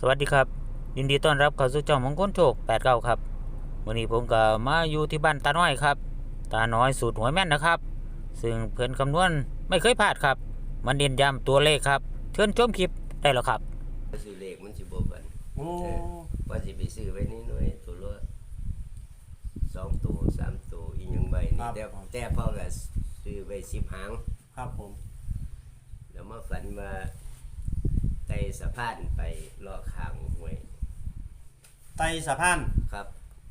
สวัสดีครับ ยินดีต้อนรับเข้าสู่ช่องมงคลโชค8เก้าครับวันนี้ผมก็มาอยู่ที่บ้านตาน้อยครับ ตาน้อยสูตรหวยแม่นนะครับ ซึ่งเพื่อนคำนวณไม่เคยพลาดครับ มันเด่นย้ำตัวเลขครับ เชิญชมคลิปได้แล้วครับซื้อเลขมันสิบ่เบิ่นโอ้ว่าสิไปซื้อไว้นิดหน่อยตัวละสองตัวสามตัวอีหยังใบนี่แต่แต่พ่อก็ซื้อไปสิบหางครับผม แล้วมาฝันว่า ไต่สะพานไปเลาะข้างห้วยไต่สะพานครับ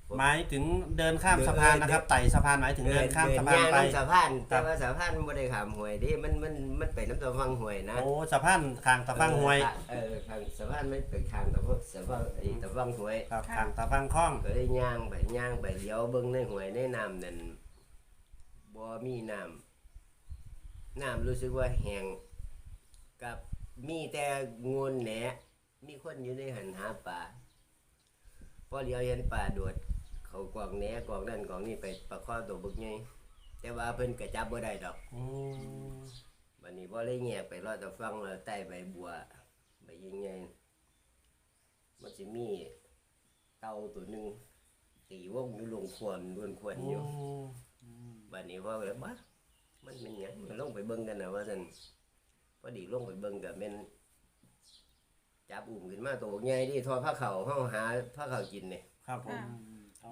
ผมหมายถึงเดินข้ามสะพานนะครับ ไต่สะพานหมายถึงเดินข้ามสะพานเดิไปย่งำสะพานครัแต่บว่าสะพานบ่ได้ข้ามห้วยเดิมันมันมันไปน้ำตะฟังห้วยนะโอ้สะพานข้างตะฟังห้วยเออข้างสะพานมันเป็นข้างตะฟังสะพานไอ้ตะฟังห้วยครับข้างตะฟังคลองก็ได้ย่างไปย่างไปเลี้ยวเบิ่งในห้วยในน้ำนั่นบ่มีน้ำน้ำรู้สึกว่าแห้งกับ มีแต่งูแหนมีคนอยู่ในหันหาปลาพอเลี้ยวเห็นปลาโดด เขากวางแหนกวางนั่นกวางนี่ไปประคอตัวบึกใหญ่แต่ว่าเพิ่นก็จับบ่ได้ดอกโอ้บัดนี้บ่เลยแยกไปรอดแตะฟังแล้วใต้ใบบัวใบใหญ่ๆมันสิมีเต่าตัวหนึงตีวงอยู่ลงควรล้วนควรอยู่บัดนี้พ่อก็เลยบ้ามันเป็นหยังมันลงไปเบิ่งกันนะว่าซั่นพ อดีลงไปเบิ่งก็แม่นจับอุ้มขึ้นมาตัวใหญ่ที่ทอดผ้าเขาวเฮาหาผ้าเขาวกินนี่ครับผม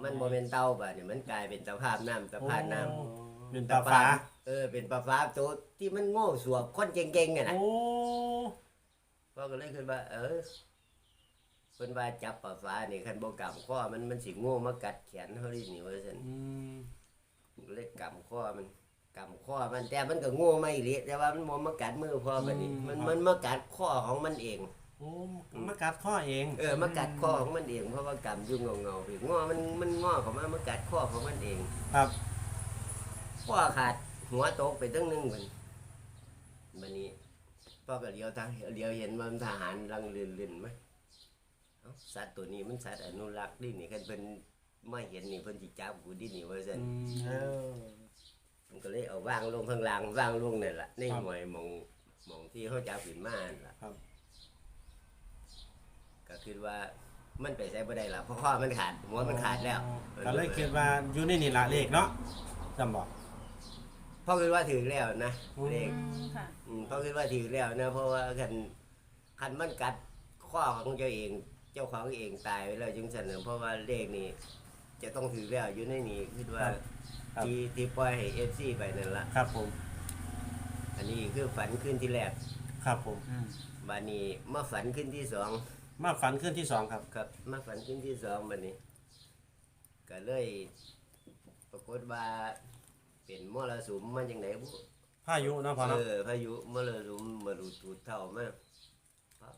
มันบ่เป็นเต่าบัดนี่มันกลายเป็นตะภาพน้ำตะพานน้ำโอ้เป็นปลาฟ้า เออ เป็นปลาฟ้าตัวที่มันโง่สวบคนเก่งๆอะนะโอ้พ่อก็เลยคิดว่า เออเพิ่นว่าจับปลาฟ้านี่คันบ่กำข้อมันมันสิโง่มากัดแขนเฮาดินี่ว่าซั่นอืมก็เลยกำข้อมัน กำข้อมันแต่มันก็โง่ไม่เละแต่ว่ามันบ่มากัดมือพ่อแบบนี้มันมันมากัดข้อของมันเอง โอ้มากัดข้อเองเออมากัดข้อของมันเอง เพราะว่ากำอยุ่งเงาๆพี่ง้อมันมันง้อของมันมากัดข้อของมันเองครับข้อขาดหัวตกไปตั้งหนึงมันบัดนี้พ่อก็เลี้ยวทางเลี้ยวเห็นว่ามันทหารลังเลื่อนๆไหมเอ้าสัตว์ตัวนี้มันสัตว์อนุรักษ์ดินี่คันเพิ่นไม่เห็นนี่เพิ่นสิจับกูดินี่ว่าซั่น อืมเออ มันก็เลยเอาวางลงข้างล่างวางลงนี่นแหละในครับหน่วยหมองหมองที่เขาจับขึ้นมานั่นล่ะครับ ก็คือว่ามันไปใช้บ่ได้ละเพราะข้อมันขาดหัวมันขาดแล้วก็เลยคิดว่าอยู่ในนี่ละเลขเนาะจำบอกพ่อคิดว่าถือแล้วนะอืมเลขอืมค่ะ อืมพ่อคิดว่าถือแล้วนะเพราะว่าคันคันมันกัดข้อของเจ้าเอง เจ้าของเองตายไปแล้วจึงเสนอเพราะว่าเลขนี้ จะต้องถือแล้วอยู่ในนี้คิดว่าครับ ที่ที่ปล่อยให้เอฟซีไปนั่นละครับผม อันนี้คือฝันขึ้นที่แรกครับผมบานี้มาฝันขึ้นที่สองมาฝันขึ้นที่สองครับ ครับ มาฝันขึ้นที่สองบานี้ ก็เลยปรากฏว่าเป็นมรสุมมาจังไหนบุพายุเนาะพอเอเนาะอพายุมรสุมมาดูถูดเท่ามาฟ้า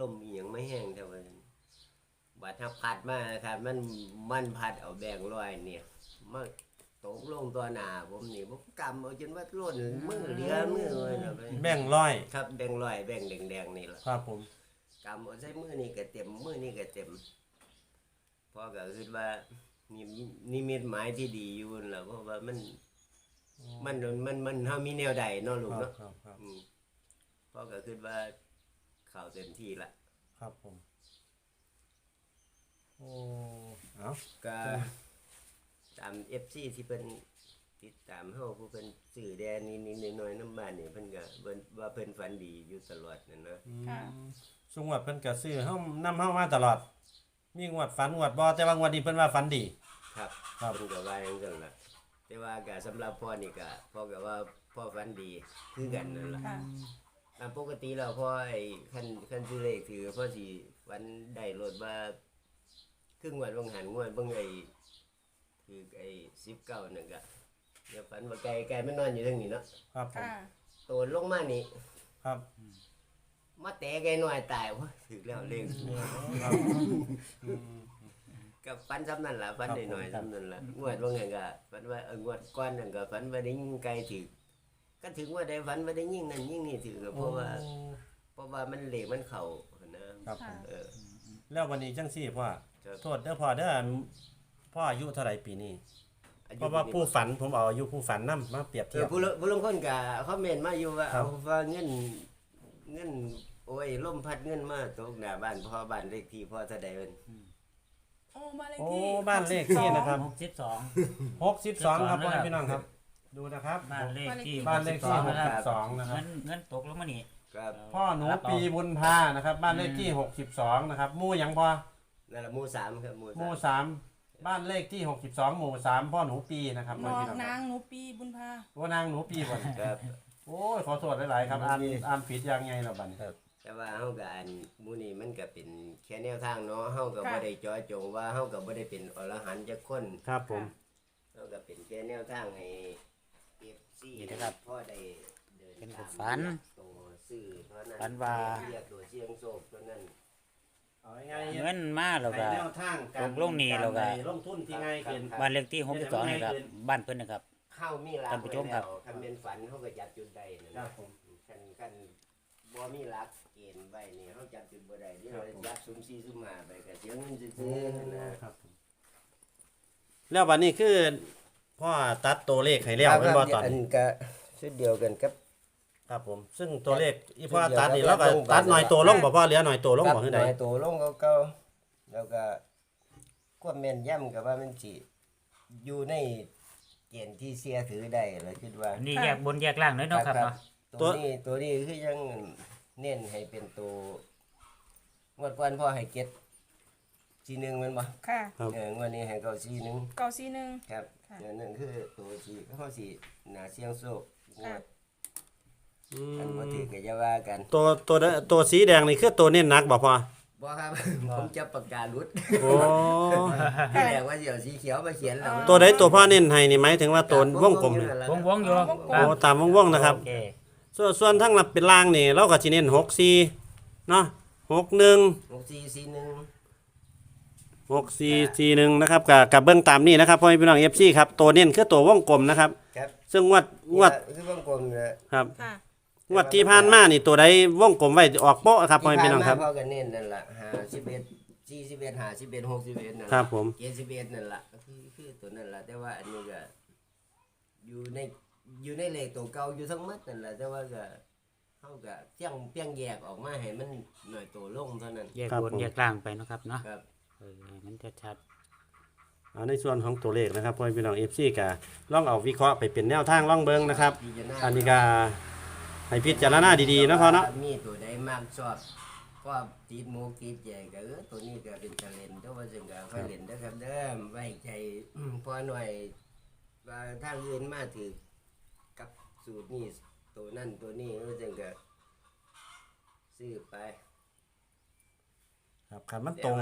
ลมอีหยังไม่แห้งเท่านั้น บาดถ้าพัดมาครับมันมันพัดเอาแบงลอยเนี่ยมาตกลงตัวหนาผมนี่ผมกำเอาจนว่าล้นมือเหลือมือเลยนะไปแบ่งร้อยครับแบงลอยแบงแดงๆนี่แหละครับผมกำเอาใช้มือนี่ก็เต็มมือนี่ก็เต็มพ่อก็คิดว่านี่นี่มีหมายที่ดีอยู่นั่นแหละเพราะว่ามัน มันมันมันเฮามีแนวใดเนาะลูกครับเนาะครับครับอืมพ่อก็คิดว่าเข้าเต็มที่ละครับผม โอ้เอาก็จ้ะตาม FC ที่เพิ่นติดตามเฮาผู้เพิ่นสื่อแดนนิดๆหน่อยๆน้ำบ้านนี่เพิ่นก็เพิ่นว่าเพิ่นฝันดีอยู่ตลอดนั่นนะค่ะสุงวดเพิ่นก็ซื้อเฮานำเฮามาตลอด มีงวดฝันงวดบ่แต่ว่างวดนี้เพิ่นว่าฝันดี ครับครับ เพิ่นก็ว่าอย่างนั้นล่ะแต่ว่าก็สำหรับพ่อนี่ก็พ่อก็ว่าพ่อฝันดีคือกันนั่นล่ะค่ะ ตามปกติแล้วพ่อไอ้คันคันซื้อเลขถือพ่อสิวันได้รถว่า ครึ่งวันบางหันงวดบางไอ้คือไอ้19นั่นก็เดี๋ยวฝันว่าไก่ไก่มันนอนอยู่ทางนี้เนาะครับผมค่ะโตนลงมานี่ครับมาแตะไก่น้อยตายว่าถึกแล้วเลขครับอืมกับฝันซ้ำนั่นล่ะฝันครับหน่อยผมๆซ้ำนั่นล่ะงวดว่าไงก็ฝันว่าเอองวดก้อนนั่นก็ฝันว่าได้ยิงไก่ถึกก็ถึงว่าได้ฝันว่าได้ยิงนั่นยิงนี่ถึกก็เพราะว่าโอ้เพราะว่ามันเหล็กมันเข่านะครับ ค่ะ เออ แล้ววันนี้จังซี่พ่อ ครับ โทษเด้อพ่อเด้อพ่ออายุเท่าไหร่ปีนี้อายุเพราะว่าผู้ฝันผมเอาอายุผู้ฝันนํมาเปรียบเอเทียอบผู้ลผู้ลางคนก็คอมเมนต์มาอยู่ว่าครัเอาบว่าเงินเงินโอ้ยลมพัดเงินมาตกหน้าบ้านพ่อบ้านเลขที่พ่อเท่าใดเพิ่นโอ้บ้านเลขโอ้ที่บ้านเลขที่นะครับหกสิบสอง 62ครับพ่อนะครับพี่น้องครับ ดูนะครับ บ้านเลขที่บ้านเลขที่62นะครับ62นะครับ เงินเงินตกลงมานี่ครับพ่อหนูปีบุญพานะครับ บ้านเลขที่ 62 นะครับหมู่หยังพ่อ นั่นละหมู่สามครับหมู่หมู่สาม3บ้านเลขที่ 62 หมู่3พ่อหนูปีนะครับน้พ่อองพี่น้องคนารับงหนูปีบุญพาว่านางหนูปีบ่ครับ โอ้ยขอโทษหลายๆครับอ่านอ่านผิดยังไงล่ะบัดนี้ แต่ว่าเฮาก็อันหมู่นี้มันก็เป็นแค่แนวทางเนาะเฮาก็บ่ได้เจาะจงว่าเฮาก็บ่ได้เป็นอรหันต์จักคนครับผม เฮาก็เป็นแค่แนวทางให้ FC นี่นะครับพ่อได้เดินเป็นตามฝันตัวซื้อเท่านั้นฝันว่า เรียกตัวเสียงโศกเท่านั้น เอาง่ายๆเงินมาแล้วก็ในแนวทางการลงลงนี่แล้วก็ ลงทุนที่ง่ายขึ้น บ้านเลขที่หกสิบสองนี่ครับบ้านเพิ่นนะครับเข้ามีรักท่านผู้ชมครับไว้แล้วคันเป็นฝันเขาก็จับจุดใดนั่นครันะบผม คันคันบ่มีรักเกณฑ์ไว้นี่เขาจับจุดบ่ได้เดี๋ยวเราจับซุ่มซี่ซุ่มหาไปก็เสียเงินซื้อๆนะ ครับแล้ววันนี้คือพ่อตัดตัวเลขให้แล้วเป็นบ่ตอน อันนี้ก็ชุดเดียวกันกับ ครับผม ซึ่งตัวเลขอีพ่อเดี๋ยวตัดนี่เราแล้วก็ต้องตัดหน่อยตัวลงบ่พ่อเหลือหน่อยตัวลงบ่คือใดกับหน่อยตัวลงเก่าๆแล้วก็ความแม่นย่ำก็ว่ามันสิอยู่ในเกณฑ์ที่เสียถือได้เลยคิดว่าอันนี้แยกบนแยกล่างเลยเนาะครับเนาะตัวนี้ตัวนี้คือยังเน้นให้เป็นตัวงวดก่อนพ่อให้เก็ตสีหนึ่งแมันบ่ค่ะครับเอองวดนี้ให้เก้าสีหนึ่งเก้าสี่หนึ่ง ครับค่ะเดี๋ยวนั่นคือตัวสีเขาสีหนาเสียงโซกงวดอือันบ่ม ถือก็จะว่ากันตัวตัวตัวสีแดงนี่คือตัวเน้นหนักบ่พ่อบ่ครับ ผมจะประกาศรุดโอ้ที่แรกว่าสิเดี๋ยวสีเขียวมาเขียนแล้วตัวใดตัวพ่อเน้นให้นี่หมายถึงว่าตัววงกลมนี่วงวงอยู่โอ้ตามวงๆนะครับโอเคส่วนส่วนทั้งหลับเป็นล่างนี่เราก็สิเน้น64เนาะ61หกสี่สี่หนึ่ง6441นะครับกับกับเบื้องตามนี่นะครับพ่อแม่พี่น้อง FC ครับตัวเน้นคือตัววงกลมนะครับครับซึ่งงวดงวดคือวงกลมเนี่ยครับค่ะ งวดที่ผ่านมานี่ตัวใดวงกลมไว้ออกโป๊ะครับพ่อแม่พี่น้องครับ ที่ผ่ามาพ่อก็เน้นนั่นล่ะหาสิบเอ็ดสี่สิบเอ็ดหาสิบเอ็ดหกสิบเอ็ดนั่นคล่ะรับผม เจ็ดสิบเอ็ดนั่นล่ะก็คือคือตัวนั่นล่ะแต่ว่าอันนี้ก็อยู่ในอยู่ในเลขตัวเก่าอยู่ทั้งหมดนั่นแหละแต่ว่าก็เท่ากับเพียงเพียงแยกออกมาให้มันหน่อยตัวลงเท่านั้นแยกครับบนผม แยกล่างไปเนาะครับเนาะครับ เออมันจะชัดเอาในส่วนของตัวเลขนะครับพ่อแม่พี่น้อง FC ก็ลองเอาวิเคราะห์ไปเป็นแนวทางลองเบิ่งนะครับพิจารณาอันนี้ก็ ให้พิจารณาดีๆเนาะพ่อเนาะมีตัวใดมากชอบก็ติดหมูกติดใจก็เออตัวนี้ก็เป็นตะเลนแต่ว่าจึงก็ค่อยเล่นเด้อครับเด้อไว้ใจพอหน่อยว่าทางอื่นมาถือกับสูตรนี้ตัวนั่นตัวนี้เออจึงก็ซื้อไป ครับคันมันตรง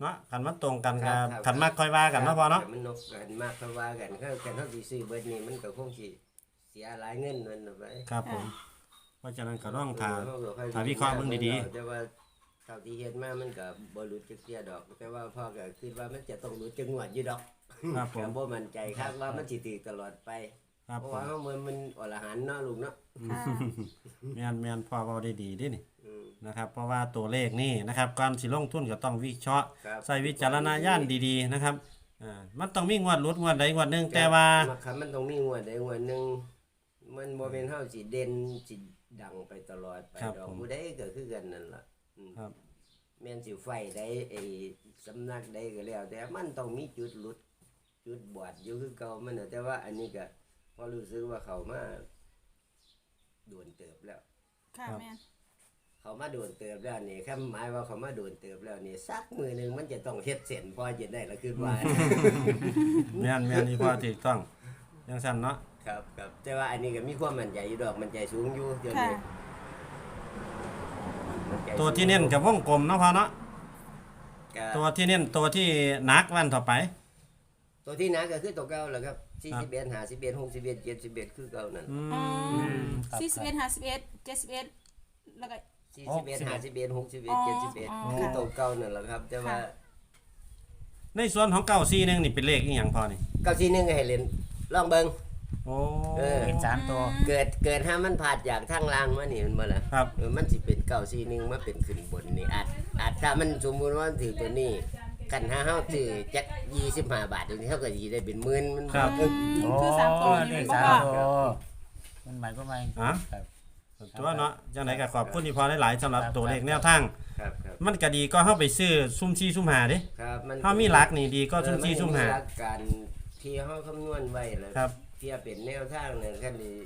เนาะคันมันตรงกันครักับบครับคันมากค่อยว่ากันเนาะพ่อเนาะมันนกกันมากเพราะว่ากันเขากันเท่าที่ซื้อเบิดนี้มันก็คงสิเสียหลายเงินนั่นน่ะไปครับผมเพราะฉะนั้นก็ต้องทาเออเขก็ค่อยถ้าวิเคราะห์เบิ่งดีแต่ว่าเท่าที่เฮ็ดมามันก็บ่หลุดจักเสียดอก แต่ว่าพ่อก็คิดว่ามันจะต้องหลุดจังหวัดอยู่ดอกครับผมก็บ่มั่นใจครับว่ามันสิถือตลอดไป ครับเพราะผมว่าเฮามันมันอรหันต์เนาะลูกเนาะค่ะแม่นแม่นพ่อเว้าได้ดีเด้นี่อืม นะครับ เพราะว่าตัวเลขนี่นะครับการสิลงทุนก็ต้องวิเคราะห์ครับ ใส่วิจารณญาณดีๆนะครับอ่ามันต้องมีงวดหลุดงวดใดงวดหนึงแต่ว่ามันครับมันต้องมีงวดใดงวดหนึง มันบ่เป็นเฮาสิเด่นสิดังไปตลอดไปครับดอกผม ผู้ใดก็คือกันนั่นล่ะอืมครับ แม่นสิไฟได้ไอ้สำนักใดก็แล้ว แต่มันต้องมีจุดหลุด จุดบอดอยู่คือเก่ามันน่ะแต่ว่าอันนี้ก็พอรู้สึกว่าเขามาโดนเติบแล้ว ค่ะแม่นเขามาโดนเติบแล้วนี่แค่หมายว่าเขามาโดนเติบแล้วนี่สักมือหนึ่งมันจะต้องเฮ็ดเสร็จพอจะได้ละคือว่า แม่นแม่นนี่พ่อถูกต้องจังซั่นเนาะ ครับครับแต่ว่าอันนี้ก็มีความมั่นใจอยู่ดอกมั่นใจสูงอยู่เดี๋ยวค่ะ นี้มั่ใจตัวที่เน้นกับวงกลมเนาะพ่อเนาะก็ตัวที่เน้นตัวที่หนักวันต่อไป ตัวที่หนักก็คือตัวเก่าแหละครับ41 51 61 71คือเก่านั่นอือ๋อมสี่สิบเอ็ดห้าสิบเอ็ดเจ็ดสิบเอ็ดแล้วก็41 51 61อ๋อ71คือตัวเก่านั่นแหละครับ แต่ว่าในส่วนของเก้าซีหนึงนี่เป็นเลขอีหยังพ่อนี่เก้าสี่หนึ่งให้เล่นลองเบิ่ง โอ้เออ เป็นสามตัว เกิดเกิดถ้ามันผ่านจากทางล่างมานี่มันบ่ล่ะครับ เออมันสิเป็นเก้าสี่หนึ่งมาเป็นขึ้นบนนี่อาจอาจถ้ามันสมมุติว่ามันถือตัวนี้กันถ้าเฮาถือจัก25 บาทตรงนี้เฮาก็สิได้เป็นหมื่นมันครับ เออคือสามตัวเลนี่ขบอกสามว่า ตัวมันหมายความว่าอะ ครับ ตัวเนาะจังไดก็ขอบคุณที่พอหลายๆสำหรับตัวเลขแนวทาง ครับครับมันก็ดีก็เฮาไปซื้อซุ่มซี่ซุ่มหาเด้ครับมันเฮามีหลักนี่ดีก็ซุ่มซี่ซุ่มหา เออมันหลักการที่เฮาคำนวณไว้แล้วครับเพื่อเป็นแนวทางเนี่ยคันนี้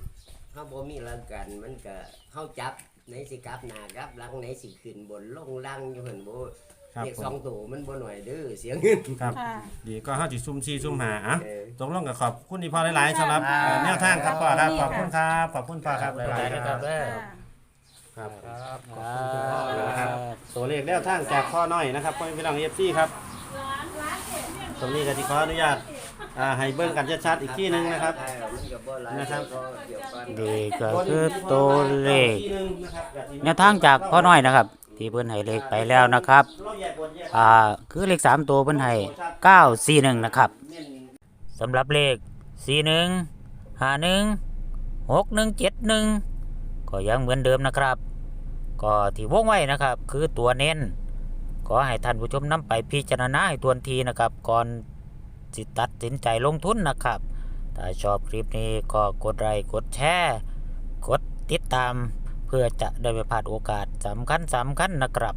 เฮาบ่มีหลักการมันก็เฮาจับไหนสิกลับหน้ากลับหลังไหนสิขึ้นบนลงล่างอยู่หั่นบ่ครับเลขผมสองตัวมันบ่หน่อยเด้อเสียเงิน ครับ ค่ะ ดีก็เฮาสิซุ่มซี่ซุ่มหาอะเออ ตกลงกับขอบคุณที่พอหลายๆสำหรับเอ่อแนวทางครับพ่อครับขอบคุณครับขอบคุณพ่อครับหได้ลายเลยๆคครัรับบเด้อค่ะครับ ครับนะครับ ตัวเลขแนวทางจากพ่อน้อยนะครับพ่อพี่น้องเอฟซีครับ ตรงนี้ก็ที่ขออนุญาต อ่าให้เบิ่งกันชัดๆอีกที่หนึงนะครับใช่มันก็บ่หลายนะครับก็เดี๋ยวกันดีก็คือตัวเลขที่หนึ่งนะครับแนวทางจากพ่อน้อยนะครับ ที่เพิ่นให้เลขไปแล้วนะครับเราแยกบนแยกอ่าคือเลขสามตัวเพิ่นให้เก้าสี่หนึ่งนะครับเน้นสำหรับเลขสี่หนึ่งห้าหนึ่งหกหนึ่งเจ็ดหนึ่งก็ยังเหมือนเดิมนะครับ ก็ที่วงไว้นะครับ คือตัวเน้นขอให้ท่านผู้ชมนำไปพิจารณาให้ทวนทีนะครับ ก่อนสิตัด สินใจลงทุนนะครับ ถ้าชอบคลิปนี้ก็กดไลค์กดแชร์กดติดตาม เพื่อจะได้ไม่พลาดโอกาสสำคัญสำคัญนะครับ